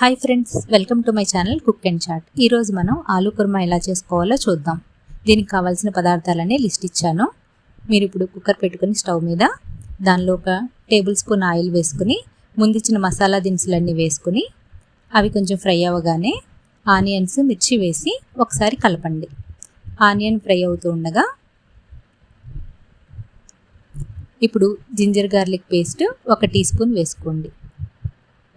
Hi friends welcome to my channel cook and chat ఈరోజు మనం ఆలూ కుర్మా ఎలా చేసుకోవాలో చూద్దాం. దీనికి కావాల్సిన పదార్థాలన్నీ లిస్ట్ ఇచ్చాను. మీరు ఇప్పుడు కుక్కర్ పెట్టుకుని స్టవ్ మీద దానిలో ఒక టేబుల్ స్పూన్ ఆయిల్ వేసుకుని ముందిచ్చిన మసాలా దినుసులన్నీ వేసుకుని అవి కొంచెం ఫ్రై అవ్వగానే ఆనియన్స్ మిర్చి వేసి ఒకసారి కలపండి. ఆనియన్ ఫ్రై అవుతూ ఉండగా ఇప్పుడు జింజర్ గార్లిక్ పేస్ట్ ఒక టీ స్పూన్ వేసుకోండి.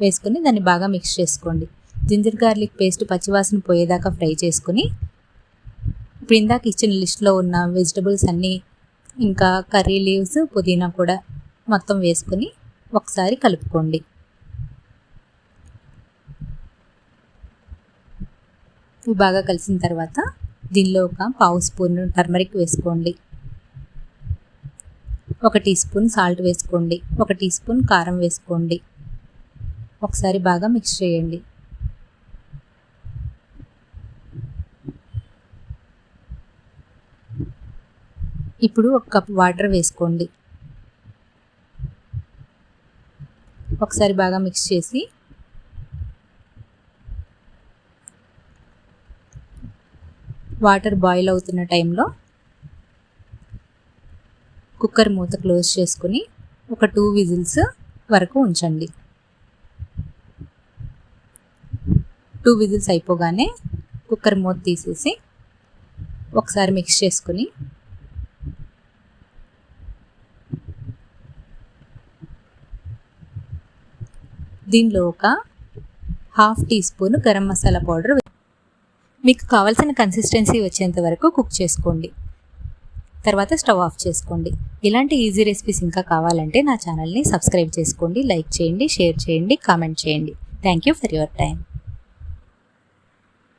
వేసుకొని దాన్ని బాగా మిక్స్ చేసుకోండి. జింజర్ గార్లిక్ పేస్ట్ పచ్చివాసన పోయేదాకా ఫ్రై చేసుకుని ఇప్పుడు ఇందాక ఇచ్చిన లిస్ట్లో ఉన్న వెజిటబుల్స్ అన్నీ ఇంకా కర్రీ లీవ్స్ పుదీనా కూడా మొత్తం వేసుకొని ఒకసారి కలుపుకోండి. ఇవి బాగా కలిసిన తర్వాత దీనిలో ఒక పావు స్పూన్ టర్మరిక్ వేసుకోండి. ఒక టీ స్పూన్ సాల్ట్ వేసుకోండి. ఒక టీ స్పూన్ కారం వేసుకోండి. ఒకసారి బాగా మిక్స్ చేయండి. ఇప్పుడు ఒక కప్ వాటర్ వేసుకోండి. ఒకసారి బాగా మిక్స్ చేసి వాటర్ బాయిల్ అవుతున్న టైంలో కుక్కర్ మూత క్లోజ్ చేసుకుని ఒక టూ విజిల్స్ వరకు ఉంచండి. టూ విజిల్స్ అయిపోగానే కుక్కర్ మూత తీసేసి ఒకసారి మిక్స్ చేసుకుని దీనిలో ఒక half teaspoon garam masala powder మీకు కావాల్సిన కన్సిస్టెన్సీ వచ్చేంత వరకు కుక్ చేసుకోండి. తర్వాత స్టవ్ ఆఫ్ చేసుకోండి. ఇలాంటి ఈజీ రెసిపీస్ ఇంకా కావాలంటే నా ఛానల్ని సబ్స్క్రైబ్ చేసుకోండి లైక్ చేయండి షేర్ చేయండి కామెంట్ చేయండి. Thank you for your time